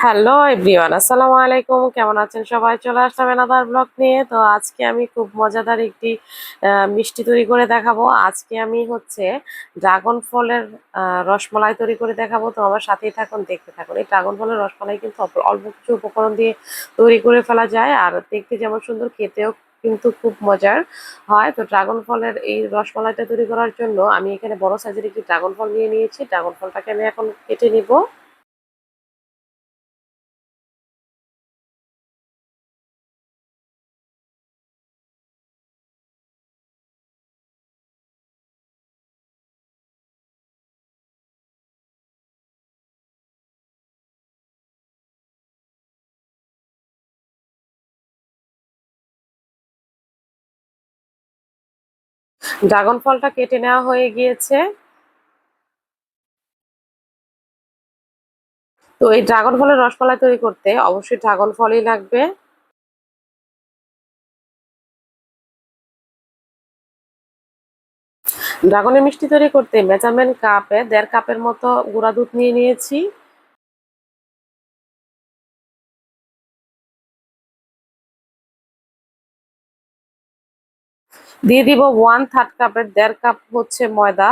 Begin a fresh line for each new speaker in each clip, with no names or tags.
Hello everyone আসসালামু আলাইকুম কেমন আছেন সবাই? চলে আসলাম এনাদার ব্লগ নিয়ে। তো আজকে আমি খুব মজাদার একটি মিষ্টি তৈরি করে দেখাবো। আজকে আমি হচ্ছে ড্রাগন ফলের রসমালাই তৈরি করে দেখাবো। তো আমার সাথেই থাকুন, দেখতে থাকুন। এই ড্রাগন ফলের রসমালাই কিন্তু অল্প কিছু উপকরণ দিয়ে তৈরি করে ফেলা যায়। আর দেখতে যেমন সুন্দর, খেতেও কিন্তু খুব মজার হয়। তো ড্রাগন ফলের এই রসমালাইটা তৈরি করার জন্য আমি এখানে বড় সাইজের একটি ড্রাগন ফল নিয়ে নিয়েছি। ড্রাগন ফলটাকে আমি এখন কেটে নিব। ড্রাগন ফলটা কেটে নেওয়া হয়ে গিয়েছে। তো এই ড্রাগন ফলের রসমালাই তৈরি করতে অবশ্যই ড্রাগন ফলই লাগবে। ড্রাগনের মিষ্টি তৈরি করতে মেজারমেন্ট কাপে দেড় কাপের মতো গুঁড়া দুধ নিয়ে নিয়েছি। দিয়ে দিব ওয়ান থার্ড কাপের দেড় কাপ হচ্ছে ময়দা।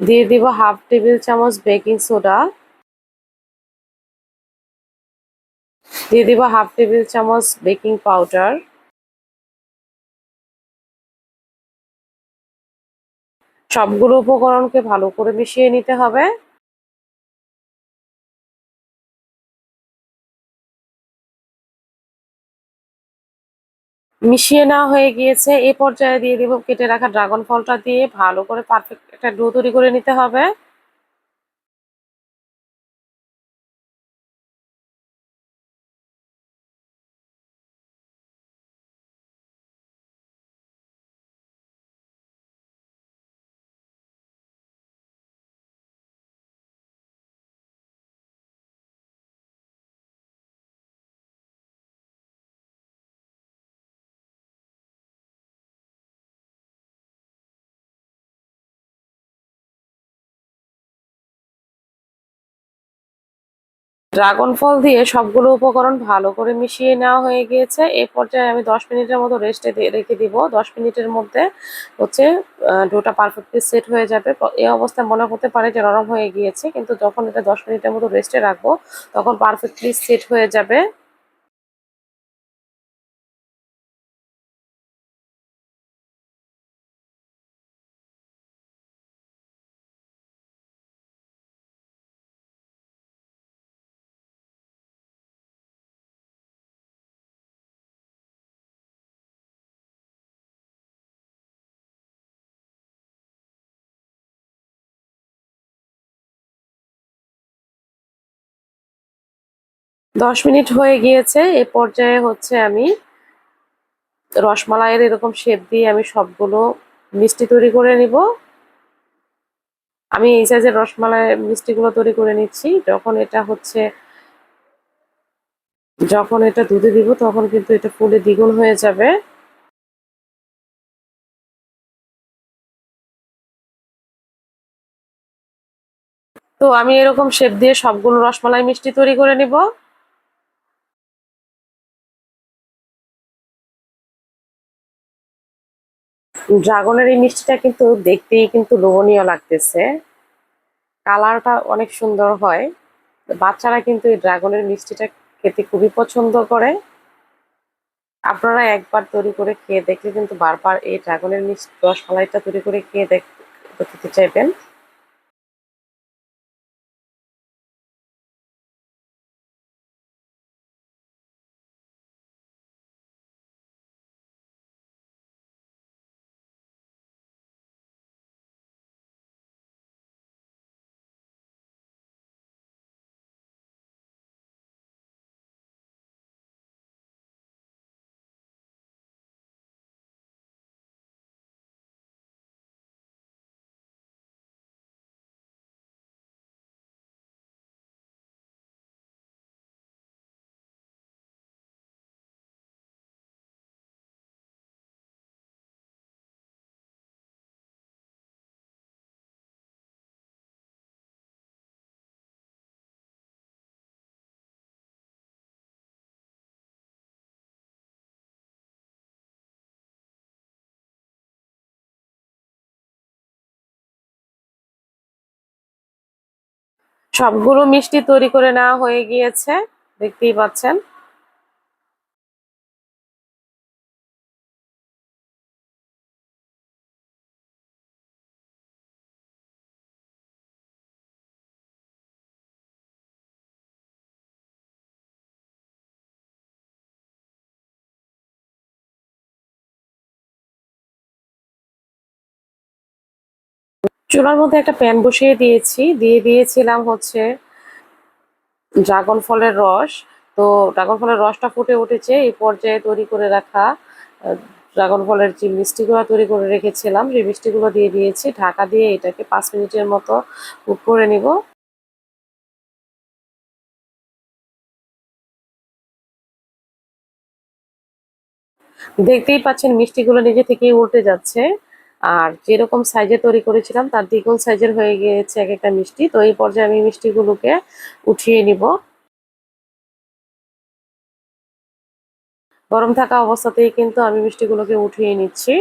দিয়ে দিব হাফ টেবিল চামচ বেকিং সোডা দিয়ে দিব হাফ টেবিল চামচ বেকিং পাউডার সবগুলো উপকরণকে ভালো করে মিশিয়ে নিতে হবে। মিশিয়ে নেওয়া হয়ে গিয়েছে, এ পর্যায়ে দিয়ে দিব কেটে রাখা ড্রাগন ফলটা দিয়ে ভালো করে পারফেক্ট একটা ডো তৈরি করে নিতে হবে। ড্রাগন ফল দিয়ে সবগুলো উপকরণ ভালো করে মিশিয়ে নেওয়া হয়ে গিয়েছে। এই পর্যায়ে আমি দশ মিনিটের মতো রেস্টে রেখে দিব। দশ মিনিটের মধ্যে হচ্ছে ডোটা পারফেক্টলি সেট হয়ে যাবে। এ অবস্থায় মনে করতে পারে যে নরম হয়ে গিয়েছে, কিন্তু যখন এটা দশ মিনিটের মতো রেস্টে রাখব, তখন পারফেক্টলি সেট হয়ে যাবে। দশ মিনিট হয়ে গিয়েছে, এ পর্যায়ে হচ্ছে আমি রসমালাইয়ের এরকম শেপ দিয়ে আমি সবগুলো মিষ্টি তৈরি করে নিব। আমি এই সাইজের রসমালাই মিষ্টিগুলো তৈরি করে নিচ্ছি, যখন এটা হচ্ছে যখন এটা দুধে দিব তখন কিন্তু এটা ফুলে দ্বিগুণ হয়ে যাবে। তো আমি এরকম শেপ দিয়ে সবগুলো রসমালাই মিষ্টি তৈরি করে নিব। ড্রাগনের এই মিষ্টিটা কিন্তু দেখতেই কিন্তু লোভনীয় লাগতেছে। কালারটা অনেক সুন্দর হয়। বাচ্চারা কিন্তু এই ড্রাগনের মিষ্টিটা খেতে খুবই পছন্দ করে। আপনারা একবার তৈরি করে খেয়ে দেখলে কিন্তু বারবার এই ড্রাগনের মিষ্টি রসমালাইটা তৈরি করে খেয়ে দেখতে চাইবেন। সবগুলো মিষ্টি তৈরি করে নেওয়া হয়ে গিয়েছে দেখতেই পাচ্ছেন। চুলার মধ্যে একটা প্যান বসিয়ে দিয়েছি। দিয়ে দিয়েছিলাম হচ্ছে ড্রাগন ফলের রস। তো ড্রাগন ফলের রসটা ফুটে উঠেছে। এই পর্যায়ে তৈরি করে রাখা ড্রাগন ফলের যে মিষ্টিগুলো তৈরি করে রেখেছিলাম, সেই মিষ্টিগুলো দিয়ে দিয়েছি। ঢাকা দিয়ে এটাকে পাঁচ মিনিটের মতো কুক করে নিব। দেখতেই পাচ্ছেন মিষ্টিগুলো নিজে থেকেই উল্টে যাচ্ছে। আর যেরকম সাইজে তৈরি করেছিলাম, তার দ্বিগুণ সাইজের হয়ে গিয়েছে এক একটা মিষ্টি। তো এই পর্যায়ে আমি মিষ্টিগুলোকে উঠিয়ে নিব। গরম থাকা অবস্থাতেই কিন্তু আমি মিষ্টিগুলোকে উঠিয়ে নিচ্ছি।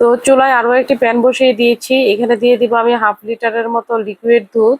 তো চুলায় আরও একটি প্যান বসিয়ে দিয়েছি। এখানে দিয়ে দিব আমি হাফ লিটারের মতো লিকুইড দুধ।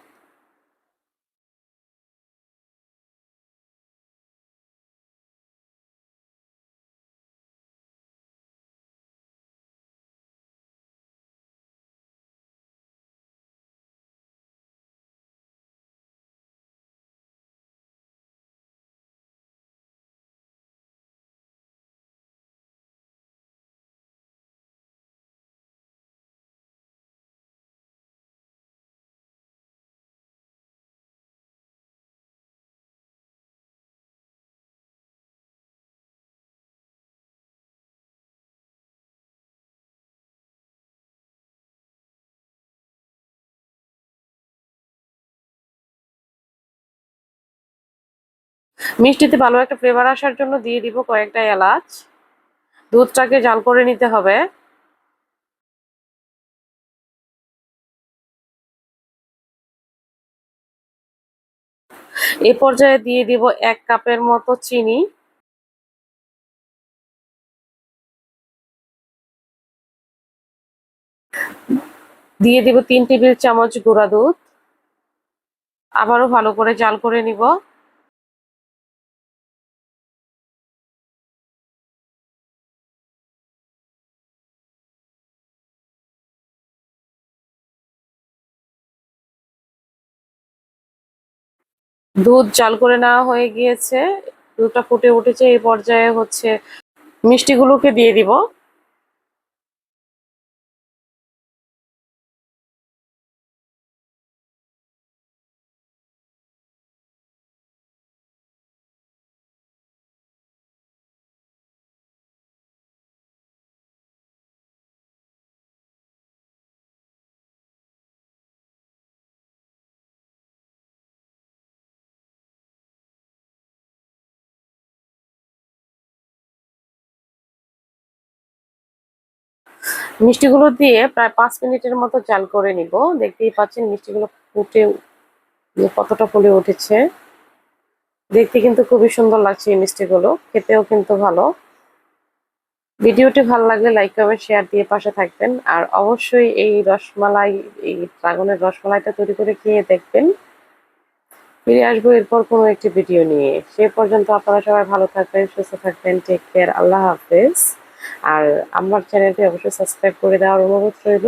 মিষ্টিতে ভালো একটা ফ্লেভার আসার জন্য দিয়ে দিব কয়েকটা এলাচ। দুধটাকে জাল করে নিতে হবে। এ পর্যায়ে দিয়ে দিব এক কাপের মতো চিনি। দিয়ে দিব তিন টেবিল চামচ গুঁড়া দুধ। আবারও ভালো করে জাল করে নিব। দুধ জাল করে নেওয়া হয়ে গিয়েছে। দুধটা ফুটে উঠেছে, এই পর্যায়ে হচ্ছে মিষ্টিগুলোকে দিয়ে দিব। মিষ্টিগুলো দিয়ে প্রায় পাঁচ মিনিটের মতো জাল করে নিব। দেখতেই পাচ্ছেন মিষ্টিগুলো ফুটে কতটা ফুলে উঠেছে। দেখতে কিন্তু খুবই সুন্দর লাগছে এই মিষ্টিগুলো, খেতেও কিন্তু ভালো। ভিডিওটি ভালো লাগলে লাইক কমেন্ট শেয়ার দিয়ে পাশে থাকবেন। আর অবশ্যই এই রসমালাই, এই ড্রাগনের রসমালাইটা তৈরি করে খেয়ে দেখবেন। ফিরে আসব এরপর কোনো একটি ভিডিও নিয়ে। সে পর্যন্ত আপনারা সবাই ভালো থাকবেন, সুস্থ থাকবেন টেক কেয়ার আল্লাহ হাফেজ। আর আমার চ্যানেলটি অবশ্যই সাবস্ক্রাইব করে দেওয়ার অনুরোধ রইল।